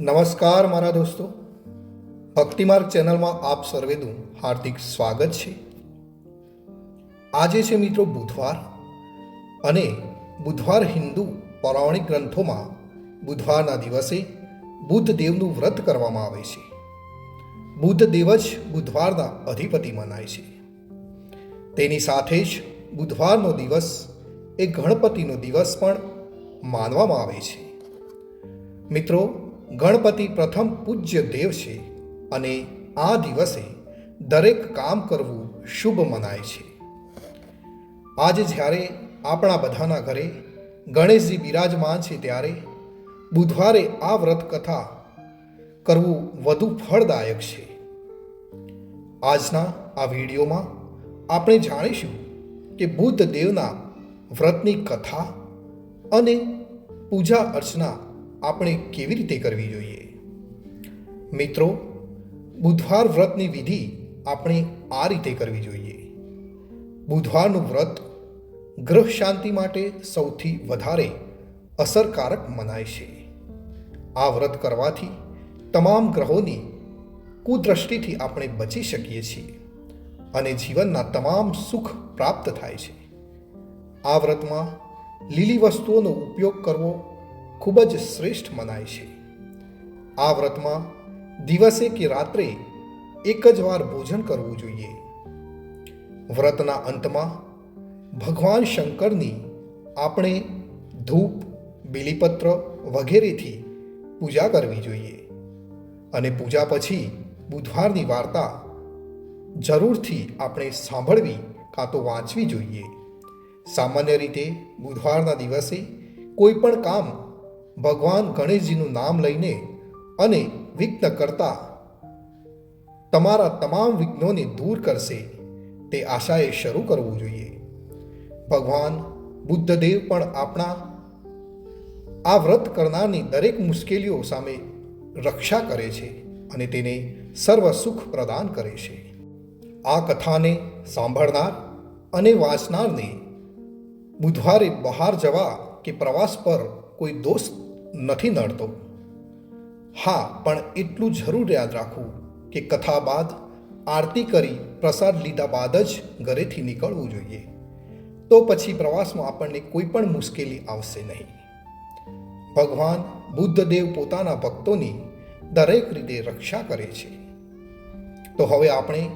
નમસ્કાર મારા દોસ્તો. ભક્તિમાર્ગ ચેનલમાં આપ સર્વેનું હાર્દિક સ્વાગત છે. આજે છે મિત્રો બુધવાર અને બુધવાર હિન્દુ પૌરાણિક ગ્રંથોમાં બુધવારના દિવસે બુદ્ધ દેવનું વ્રત કરવામાં આવે છે. બુદ્ધ દેવ જ બુધવારના અધિપતિ મનાય છે. તેની સાથે જ બુધવારનો દિવસ એ ગણપતિનો દિવસ પણ માનવામાં આવે છે. મિત્રો ગણપતિ પ્રથમ પૂજ્ય દેવ છે અને આ દિવસે દરેક કામ કરવું શુભ મનાય છે. આજે જ્યારે આપણા બધાના ઘરે ગણેશજી બિરાજમાન છે ત્યારે બુધવારે આ વ્રત કથા કરવું વધુ ફળદાયક છે. આજના આ વિડીયોમાં આપણે જાણીશું કે બુદ્ધ દેવના વ્રતની કથા અને પૂજા અર્ચના આપણે કેવી રીતે કરવી જોઈએ? મિત્રો, બુધવાર વ્રતની વિધિ આપણે આ રીતે કરવી જોઈએ. બુધવારનું વ્રત ગ્રહ શાંતિ માટે સૌથી વધારે અસરકારક મનાય છે. આ વ્રત કરવાથી તમામ ગ્રહોની કુદ્રષ્ટિથી આપણે બચી શકીએ છીએ અને જીવનના તમામ સુખ પ્રાપ્ત થાય છે. આ વ્રતમાં લીલી વસ્તુઓનો ઉપયોગ કરવો ખૂબ જ શ્રેષ્ઠ મનાય છે. આ વ્રતમાં દિવસે કે રાત્રે એક જ વાર ભોજન કરવું જોઈએ. વ્રતના અંતમાં ભગવાન શંકરની આપણે ધૂપ, બિલીપત્ર વગેરેથી પૂજા કરવી જોઈએ અને પૂજા પછી બુધવારની વાર્તા જરૂરથી આપણે સાંભળવી કાં તો વાંચવી જોઈએ. સામાન્ય રીતે બુધવારના દિવસે કોઈ પણ કામ ભગવાન ગણેશજીનું નામ લઈને અને વિઘ્ન કરતા તમારા તમામ વિઘ્નોને દૂર કરશે, તે આશાએ શરૂ કરવું જોઈએ. ભગવાન બુદ્ધદેવ પણ આપણા આ વ્રત કરનારની દરેક મુશ્કેલીઓ સામે રક્ષા કરે છે અને તેને સર્વ સુખ પ્રદાન કરે છે. આ કથાને સાંભળનાર અને વાંચનારને બુધવારે બહાર જવા કે પ્રવાસ પર કોઈ દોષ નથી નડતો. હા, પણ એટલું જરૂર યાદ રાખવું કે કથા બાદ આરતી કરી પ્રસાદ લીધા બાદ જ ઘરેથી નીકળવું જોઈએ. તો પછી પ્રવાસમાં આપણને કોઈ પણ મુશ્કેલી આવશે નહીં. ભગવાન બુદ્ધદેવ પોતાના ભક્તોની દરેક રીતે રક્ષા કરે છે. તો હવે આપણે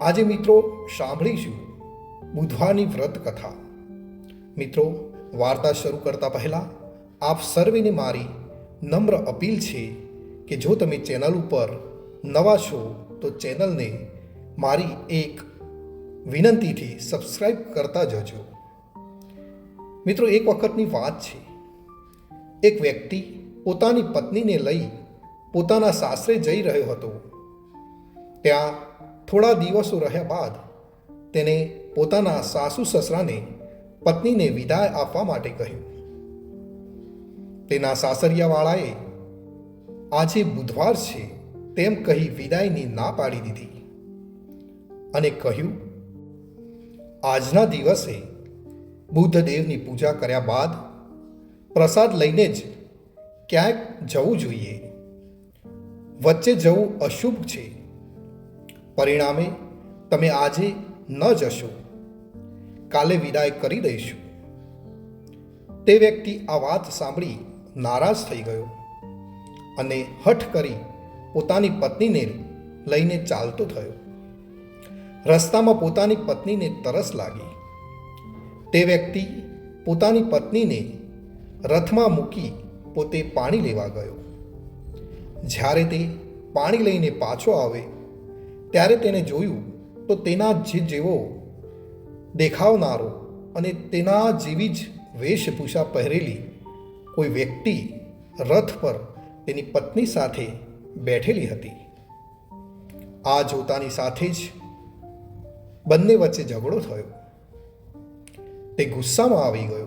આજે મિત્રો સાંભળીશું બુધવારની વ્રત કથા. મિત્રો, વાર્તા શરૂ કરતા પહેલાં આપ સર્વેને મારી નમ્ર અપીલ છે કે જો તમે ચેનલ ઉપર નવા છો, તો ચેનલને મારી એક વિનંતીથી સબસ્ક્રાઈબ કરતા જજો. મિત્રો, એક વખતની વાત છે. એક વ્યક્તિ પોતાની પત્નીને લઈ પોતાના સાસરે જઈ રહ્યો હતો. ત્યાં થોડા દિવસો રહ્યા બાદ તેને પોતાના સાસુ સસરાને પત્નીને વિદાય આપવા માટે કહ્યું. તેના સાસરિયાવાળાએ, આજે બુધવાર છે, તેમ કહી વિદાયની ના પાડી દીધી. અને કહ્યું, આજના દિવસે બુદ્ધદેવની પૂજા કર્યા બાદ પ્રસાદ લઈને જ ક્યાંક જવું જોઈએ. વચ્ચે જવું અશુભ છે. પરિણામે તમે આજે ન જશો. કાલે વિદાય કરી દઈશું. તે વ્યક્તિ આ વાત સાંભળી નારાજ થઈ ગયો અને હઠ કરી પોતાની પત્નીને લઈને ચાલતો થયો. રસ્તામાં પોતાની પત્નીને તરસ લાગી. તે વ્યક્તિ પોતાની પત્નીને રથમાં મૂકી પોતે પાણી લેવા ગયો. જ્યારે તે પાણી લઈને પાછો આવે, ત્યારે તેને જોયું તો તેના જે જેવો દેખાવનારો અને તેના જેવી જ વેશભૂષા પહેરેલી કોઈ વ્યક્તિ રથ પર તેની પત્ની સાથે બેઠેલી હતી. આ જોતાની સાથે જ બંને વચ્ચે ઝઘડો થયો. તે ગુસ્સામાં આવી ગયો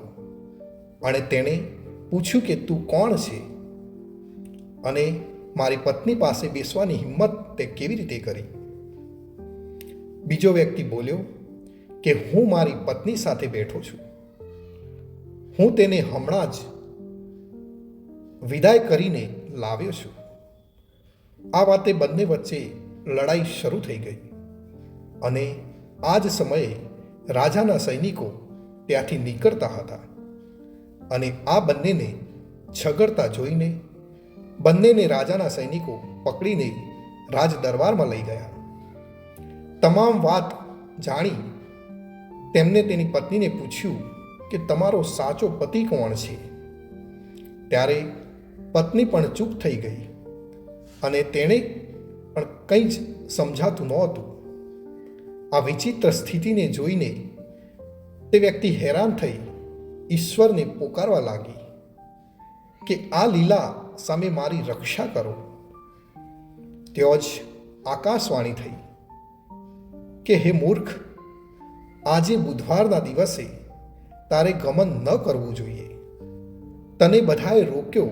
અને તેણે પૂછ્યું કે તું કોણ છે? અને મારી પત્ની પાસે બેસવાની હિંમત તે કેવી રીતે કરી? બીજો વ્યક્તિ બોલ્યો કે હું મારી પત્ની સાથે બેઠો છું. હું તેને હમણાં જ વિદાય કરીને લાવ્યો છું. આ વાતે બંને વચ્ચે લડાઈ શરૂ થઈ ગઈ અને આ જ સમયે રાજાના સૈનિકો ત્યાંથી નીકળતા હતા અને આ બંનેને છગડતા જોઈને બંનેને રાજાના સૈનિકો પકડીને રાજ દરબારમાં લઈ ગયા. તમામ વાત જાણી તેમને તેની પત્નીને પૂછ્યું કે તમારો સાચો પતિ કોણ છે? ત્યારે પત્ની પણ ચૂપ થઈ ગઈ અને તેણે પણ કંઈ જ સમજાતું નહોતું. આ વિચિત્ર સ્થિતિને જોઈને તે વ્યક્તિ હેરાન થઈ ઈશ્વરને પોકારવા લાગી કે આ લીલા સામે મારી રક્ષા કરો. તેઓ જ આકાશવાણી થઈ કે હે મૂર્ખ, આજે બુધવારના દિવસે તારે ગમન ન કરવું જોઈએ. તને બધાએ રોક્યો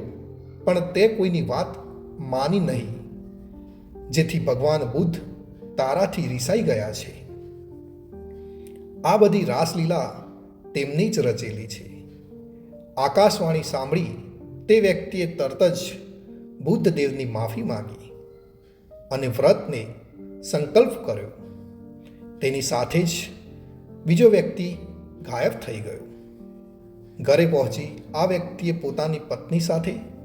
પણ તે કોઈની વાત માની નહીં, જેથી ભગવાન બુદ્ધ તારાથી રિસાઈ ગયા છે. આ બધી રાસલીલા તેમની જ રચેલી છે. આકાશવાણી સાંભળી તે વ્યક્તિએ તરત જ બુદ્ધ દેવની માફી માંગી અને વ્રતને સંકલ્પ કર્યો. તેની સાથે જ બીજો વ્યક્તિ ગાયબ થઈ ગયો. ઘરે પહોંચી આ વ્યક્તિએ પોતાની પત્ની સાથે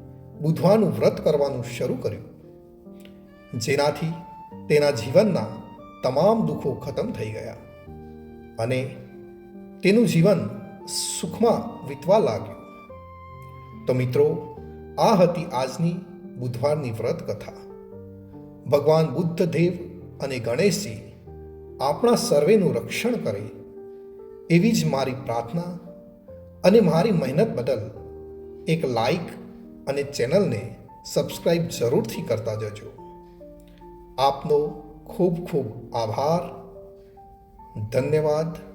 બુધવાનું વ્રત કરવાનું શરૂ કર્યું. જેનાથી તેના જીવનના તમામ દુઃખો ખતમ થઈ ગયા અને તેનું જીવન સુખમાં વીતવા લાગ્યું. તો મિત્રો, આ હતી આજની બુધવારની વ્રત કથા ભગવાન બુદ્ધ દેવ અને ગણેશજી આપણા સર્વેનું રક્ષણ કરે એવી જ મારી પ્રાર્થના અને મારી મહેનત બદલ એક લાઈક અને ચેનલને સબસ્ક્રાઈબ જરૂરથી કરતા જજો. આપનો ખૂબ ખૂબ આભાર. ધન્યવાદ.